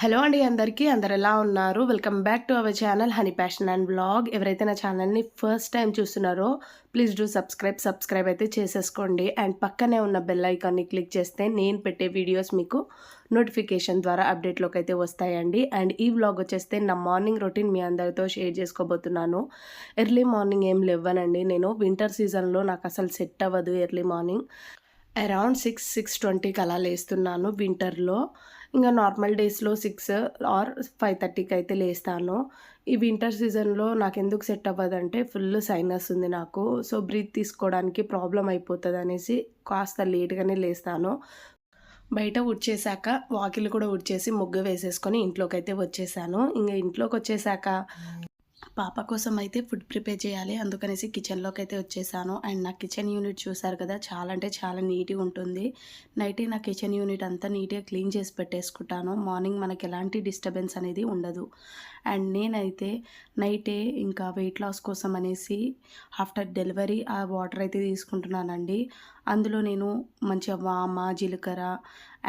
Hello అండి అందరికీ అందరు ఎలా ఉన్నారు? Welcome back to our channel honey passion and blog ఎవరైతే నా ఛానల్ని ఫస్ట్ టైం చూస్తున్నారో ప్లీజ్ డూ సబ్స్క్రైబ్ సబ్స్క్రైబ్ అయితే చేసేసుకోండి. అండ్ పక్కనే ఉన్న బెల్ ఐకాన్ని క్లిక్ చేస్తే నేను పెట్టే వీడియోస్ మీకు నోటిఫికేషన్ ద్వారా అప్డేట్లోకి అయితే వస్తాయండి. అండ్ ఈ వ్లాగ్ వచ్చేస్తే నా మార్నింగ్ రొటీన్ మీ అందరితో షేర్ చేసుకోబోతున్నాను. ఎర్లీ మార్నింగ్ ఏం లేవనండి నేను వింటర్ సీజన్లో నాకు అసలు సెట్ అవ్వదు early morning. Around six six ట్వంటీకి అలా లేస్తున్నాను వింటర్లో. ఇంకా నార్మల్ డేస్లో సిక్స్ ఆర్ ఫైవ్ థర్టీకి అయితే లేస్తాను. ఈ వింటర్ సీజన్లో నాకు ఎందుకు సెట్ అవ్వదంటే ఫుల్ సైనస్ ఉంది నాకు. సో బ్రీత్ తీసుకోవడానికి ప్రాబ్లం అయిపోతుంది అనేసి కాస్త లేట్గానే లేస్తాను. బయట ఉడ్చేసాక వాకిలు కూడా ఉడ్చేసి ముగ్గు వేసేసుకొని ఇంట్లోకి అయితే వచ్చేసాను. ఇంకా ఇంట్లోకి వచ్చేసాక పాప కోసం అయితే ఫుడ్ ప్రిపేర్ చేయాలి. అందుకనేసి కిచెన్లోకి అయితే వచ్చేసాను. అండ్ నా కిచెన్ యూనిట్ చూసారు కదా చాలా అంటే చాలా నీట్గా ఉంటుంది. నైటే నా కిచెన్ యూనిట్ అంతా నీట్గా క్లీన్ చేసి పెట్టేసుకుంటాను. మార్నింగ్ మనకి ఎలాంటి డిస్టర్బెన్స్ అనేది ఉండదు. అండ్ నేనైతే నైటే ఇంకా వెయిట్ లాస్ కోసం అనేసి ఆఫ్టర్ డెలివరీ ఆ వాటర్ అయితే తీసుకుంటున్నానండి. అందులో నేను మంచిగా వామ జీలకర్ర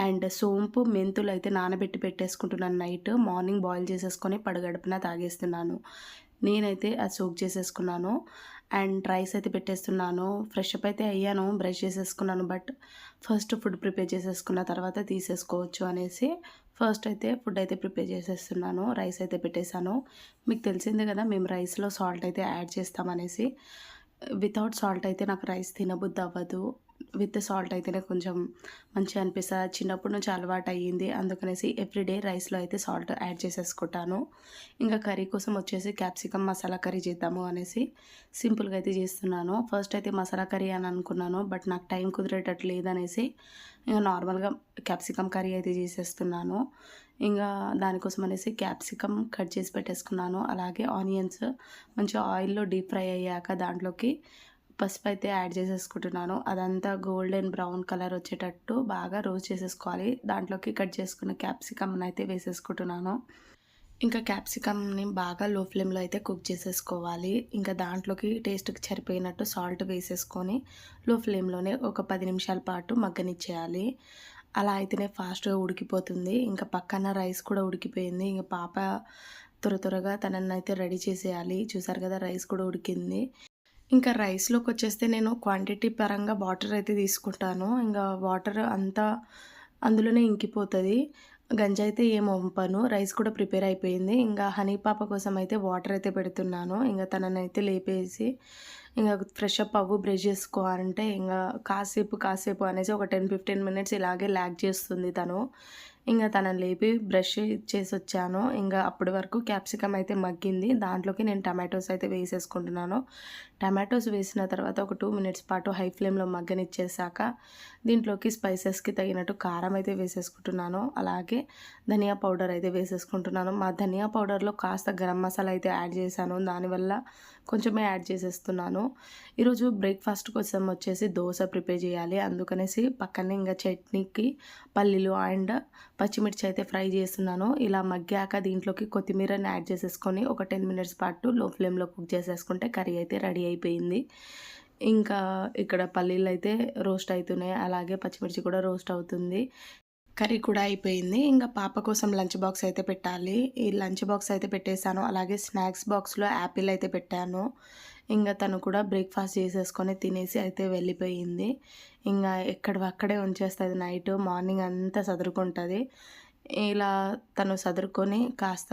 అండ్ సోంపు మెంతులు అయితే నానబెట్టి పెట్టేసుకుంటున్నాను నైట్. మార్నింగ్ బాయిల్ చేసేసుకొని పడగడుపున తాగేస్తున్నాను. నేనైతే అది సోక్ చేసేసుకున్నాను. అండ్ రైస్ అయితే పెట్టేస్తున్నాను. ఫ్రెష్ అప్ అయితే అయ్యాను బ్రష్ చేసేసుకున్నాను. బట్ ఫస్ట్ ఫుడ్ ప్రిపేర్ చేసేసుకున్న తర్వాత తీసేసుకోవచ్చు అనేసి ఫస్ట్ అయితే ఫుడ్ అయితే ప్రిపేర్ చేసేస్తున్నాను. రైస్ అయితే పెట్టేశాను. మీకు తెలిసిందే కదా మేము రైస్లో సాల్ట్ అయితే యాడ్ చేస్తామనేసి. వితౌట్ సాల్ట్ అయితే నాకు రైస్ తినబుద్ధి అవ్వదు. విత్ సాల్ట్ అయితేనే కొంచెం మంచిగా అనిపిస్తుంది. చిన్నప్పటి నుంచి అలవాటు అయ్యింది. అందుకనేసి ఎవ్రీడే రైస్లో అయితే సాల్ట్ యాడ్ చేసేసుకుంటాను. ఇంకా కర్రీ కోసం వచ్చేసి క్యాప్సికమ్ మసాలా కర్రీ చేద్దాము అనేసి సింపుల్గా అయితే చేస్తున్నాను. ఫస్ట్ అయితే మసాలా కర్రీ అని అనుకున్నాను బట్ నాకు టైం కుదిరేటట్టు లేదనేసి ఇంకా నార్మల్గా క్యాప్సికమ్ కర్రీ అయితే చేసేస్తున్నాను. ఇంకా దానికోసం అనేసి క్యాప్సికమ్ కట్ చేసి పెట్టేసుకున్నాను. అలాగే ఆనియన్స్ మంచిగా ఆయిల్లో డీప్ ఫ్రై అయ్యాక దాంట్లోకి పసుపు అయితే యాడ్ చేసేసుకుంటున్నాను. అదంతా గోల్డెన్ బ్రౌన్ కలర్ వచ్చేటట్టు బాగా రోస్ట్ చేసేసుకోవాలి. దాంట్లోకి కట్ చేసుకున్న క్యాప్సికమ్ని అయితే వేసేసుకుంటున్నాను. ఇంకా క్యాప్సికమ్ని బాగా లో ఫ్లేమ్లో అయితే కుక్ చేసేసుకోవాలి. ఇంకా దాంట్లోకి టేస్ట్కి సరిపోయినట్టు సాల్ట్ వేసేసుకొని లో ఫ్లేమ్లోనే ఒక పది నిమిషాల పాటు మగ్గనిచ్చేయాలి. అలా అయితేనే ఫాస్ట్గా ఉడికిపోతుంది. ఇంకా పక్కన రైస్ కూడా ఉడికిపోయింది. ఇంకా పాప త్వర త్వరగా తనని అయితే రెడీ చేసేయాలి. చూసారు కదా రైస్ కూడా ఉడికింది. ఇంకా రైస్లోకి వచ్చేస్తే నేను క్వాంటిటీ పరంగా వాటర్ అయితే తీసుకుంటాను. ఇంకా వాటర్ అంతా అందులోనే ఇంకిపోతుంది. గంజి అయితే ఏం వంపను. రైస్ కూడా ప్రిపేర్ అయిపోయింది. ఇంకా హనీ పాప కోసం అయితే వాటర్ అయితే పెడుతున్నాను. ఇంకా తనని అయితే లేపేసి ఇంకా ఫ్రెష్ అప్ అవ్వు బ్రష్ చేసుకోవాలంటే ఇంకా కాసేపు కాసేపు అనేసి ఒక టెన్ ఫిఫ్టీన్ మినిట్స్ ఇలాగే ల్యాక్ చేస్తుంది తను. ఇంకా తనని లేపి బ్రష్ చేసి వచ్చాను ఇంకా అప్పటి వరకు క్యాప్సికమ్ అయితే మగ్గింది. దాంట్లోకి నేను టమాటోస్ అయితే వేసేసుకుంటున్నాను. టమాటోస్ వేసిన తర్వాత ఒక టూ మినిట్స్ పాటు హై ఫ్లేమ్లో మగ్గనిచ్చేసాక దీంట్లోకి స్పైసెస్కి తగినట్టు కారం అయితే వేసేసుకుంటున్నాను. అలాగే ధనియా పౌడర్ అయితే వేసేసుకుంటున్నాను. మా ధనియా పౌడర్లో కాస్త గరం మసాలా అయితే యాడ్ చేశాను. దానివల్ల కొంచెమే యాడ్ చేసేస్తున్నాను. ఈరోజు బ్రేక్ఫాస్ట్ కోసం వచ్చేసి దోశ ప్రిపేర్ చేయాలి. అందుకనేసి పక్కనే ఇంకా చట్నీకి పల్లీలు అండ్ పచ్చిమిర్చి అయితే ఫ్రై చేస్తున్నాను. ఇలా మగ్గాక దీంట్లోకి కొత్తిమీరని యాడ్ చేసేసుకొని ఒక టెన్ మినిట్స్ పాటు లో ఫ్లేమ్లో కుక్ చేసేసుకుంటే కర్రీ అయితే రెడీ అయిపోయింది. ఇంకా ఇక్కడ పల్లీలు అయితే రోస్ట్ అవుతున్నాయి. అలాగే పచ్చిమిర్చి కూడా రోస్ట్ అవుతుంది. కర్రీ కూడా అయిపోయింది. ఇంకా పాప కోసం లంచ్ బాక్స్ అయితే పెట్టాలి. ఈ లంచ్ బాక్స్ అయితే పెట్టేశాను. అలాగే స్నాక్స్ బాక్స్లో యాపిల్ అయితే పెట్టాను. ఇంకా తను కూడా బ్రేక్ఫాస్ట్ చేసేసుకొని తినేసి అయితే వెళ్ళిపోయింది. ఇంకా ఎక్కడ అక్కడే ఉంచేస్తుంది నైట్. మార్నింగ్ అంతా చదువుకుంటుంది ఇలా తను సదురుకొని కాస్త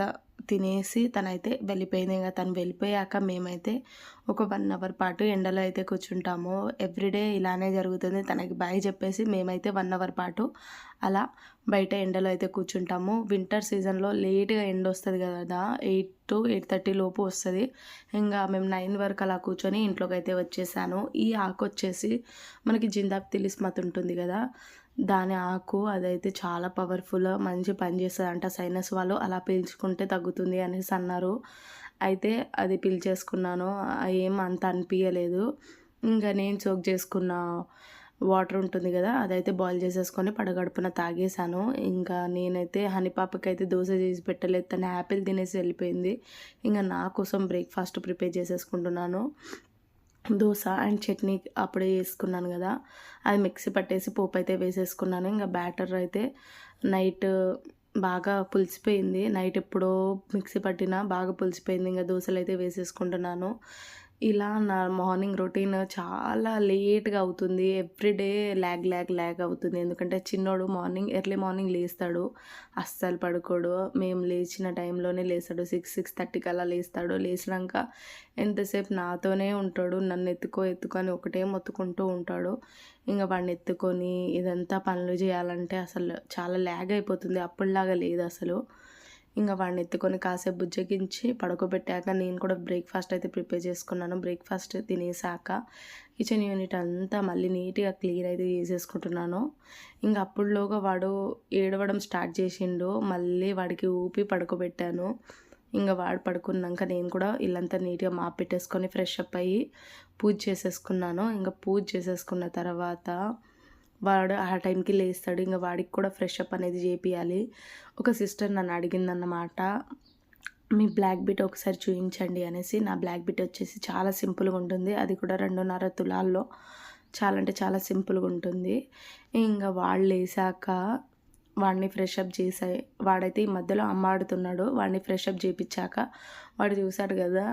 తినేసి తనైతే వెళ్ళిపోయింది. ఇంకా తను వెళ్ళిపోయాక మేమైతే ఒక వన్ అవర్ పాటు ఎండలో అయితే కూర్చుంటాము. ఎవ్రీడే ఇలానే జరుగుతుంది. తనకి బాయ్ చెప్పేసి మేమైతే వన్ అవర్ పాటు అలా బయట ఎండలో అయితే కూర్చుంటాము. వింటర్ సీజన్లో లేట్గా ఎండ వస్తుంది కదా ఎయిట్ టు ఎయిట్ థర్టీ లోపు వస్తుంది. ఇంకా మేము నైన్ వరకు అలా కూర్చొని ఇంట్లోకి అయితే వచ్చేసాను. ఈ ఆకు వచ్చేసి మనకి జిందాబ్ తిలిస్మత్ ఉంటుంది కదా దాని ఆకు అదైతే చాలా పవర్ఫుల్ మంచి పని చేస్తుంది అంట సైనస్ వాళ్ళు. అలా పీల్చుకుంటే తగ్గుతుంది అనేసి అన్నారు. అయితే అది పీల్చేసుకున్నాను. ఏం అంత అనిపించలేదు ఇంకా నేను సోక్ చేసుకున్న వాటర్ ఉంటుంది కదా అదైతే బాయిల్ చేసేసుకొని పడగడుపున తాగేశాను. ఇంకా నేనైతే హనీ అయితే దోశ చేసి పెట్టలేదు. తను యాపిల్ తినేసి వెళ్ళిపోయింది. ఇంకా నా కోసం బ్రేక్ఫాస్ట్ ప్రిపేర్ చేసేసుకుంటున్నాను. దోశ అండ్ చట్నీ అప్పుడే వేసుకున్నాను కదా. అది మిక్సీ పట్టేసి పోపు అయితే వేసేసుకున్నాను. ఇంకా బ్యాటర్ అయితే నైట్ బాగా పులిసిపోయింది. నైట్ ఎప్పుడో మిక్సీ పట్టిన బాగా పులిసిపోయింది. ఇంకా దోశలు అయితే వేసేసుకుంటున్నాను. ఇలా నా మార్నింగ్ రొటీన్ చాలా లేట్గా అవుతుంది. ఎవ్రీడే ల్యాగ్ ల్యాగ్ ల్యాగ్ అవుతుంది. ఎందుకంటే చిన్నోడు మార్నింగ్ ఎర్లీ మార్నింగ్ లేస్తాడు. అస్సలు పడుకోడు. మేము లేచిన టైంలోనే లేస్తాడు. సిక్స్ సిక్స్ థర్టీకి అలా లేస్తాడు. లేచినాక ఎంతసేపు నాతోనే ఉంటాడు. నన్ను ఎత్తుకో ఎత్తుకొని ఒకటే మొత్తుకుంటూ ఉంటాడు. ఇంకా వాడిని ఎత్తుకొని ఇదంతా పనులు చేయాలంటే అసలు చాలా ల్యాగ్ అయిపోతుంది. అప్పుడులాగా లేదు అసలు. ఇంకా వాడిని ఎత్తుకొని కాసేపు బుజ్జగించి పడుకోబెట్టాక నేను కూడా బ్రేక్ఫాస్ట్ అయితే ప్రిపేర్ చేసుకున్నాను. బ్రేక్ఫాస్ట్ తినేసాక కిచెన్ యూనిట్ అంతా మళ్ళీ నీట్గా క్లీన్ అయితే చేసేసుకుంటున్నాను. ఇంకా అప్పుడులోగా వాడు ఏడవడం స్టార్ట్ చేసిండు. మళ్ళీ వాడికి ఊపి పడుకోబెట్టాను. ఇంకా వాడు పడుకున్నాక నేను కూడా ఇల్లంతా నీట్గా మాప్ పెట్టేసుకొని ఫ్రెష్ అప్ అయ్యి పూజ చేసేసుకున్నాను. ఇంకా పూజ చేసేసుకున్న తర్వాత వాడు ఆ టైంకి లేస్తాడు. ఇంకా వాడికి కూడా ఫ్రెష్ అప్ అనేది చేపియాలి. ఒక సిస్టర్ నన్ను అడిగిందన్నమాట మీ బ్లాక్ బిట్ ఒకసారి చూపించండి అనేసి. నా బ్లాక్ బిట్ వచ్చేసి చాలా సింపుల్గా ఉంటుంది. అది కూడా రెండున్నర తులాల్లో. చాలా అంటే చాలా సింపుల్గా ఉంటుంది. ఇంకా వాళ్ళు వేసాక వాడిని ఫ్రెష్ అప్ చేసాయి వాడైతే ఈ మధ్యలో అమ్మాడుతున్నాడు వాడిని ఫ్రెష్ అప్ చేయించాక వాడు చూశాడు కదా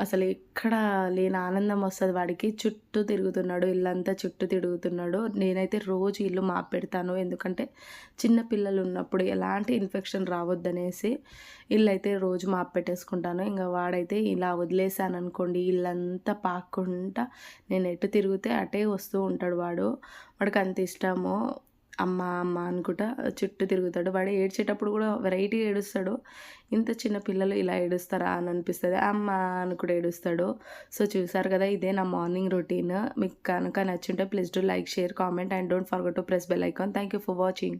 అసలు ఎక్కడ లేని ఆనందం వస్తుంది వాడికి. చుట్టూ తిరుగుతున్నాడు ఇల్లంతా చుట్టూ తిరుగుతున్నాడు. నేనైతే రోజు ఇల్లు మాప్ పెడతాను ఎందుకంటే చిన్న పిల్లలు ఉన్నప్పుడు ఎలాంటి ఇన్ఫెక్షన్ రావద్దనేసి ఇల్లు అయితే రోజు మాప్ పెట్టేసుకుంటాను ఇంకా వాడైతే ఇలా వదిలేసాను అనుకోండి ఇల్లంతా పాక్కుంటా నేను ఎటు తిరిగితే అటే వస్తూ ఉంటాడు వాడు. వాడికి అంత ఇష్టము. అమ్మ అమ్మ అనుకుంటా చుట్టూ తిరుగుతాడు. వాడు ఏడ్చేటప్పుడు కూడా వెరైటీ ఏడుస్తాడు. ఇంత చిన్న పిల్లలు ఇలా ఏడుస్తారా అని అనిపిస్తుంది. అమ్మ అని కూడా ఏడుస్తాడు. సో చూసారు కదా ఇదే నా మార్నింగ్ రొటీన్. మీకు కనుక నచ్చుంటే please do like share comment and don't forget to press bell icon. Thank you for watching.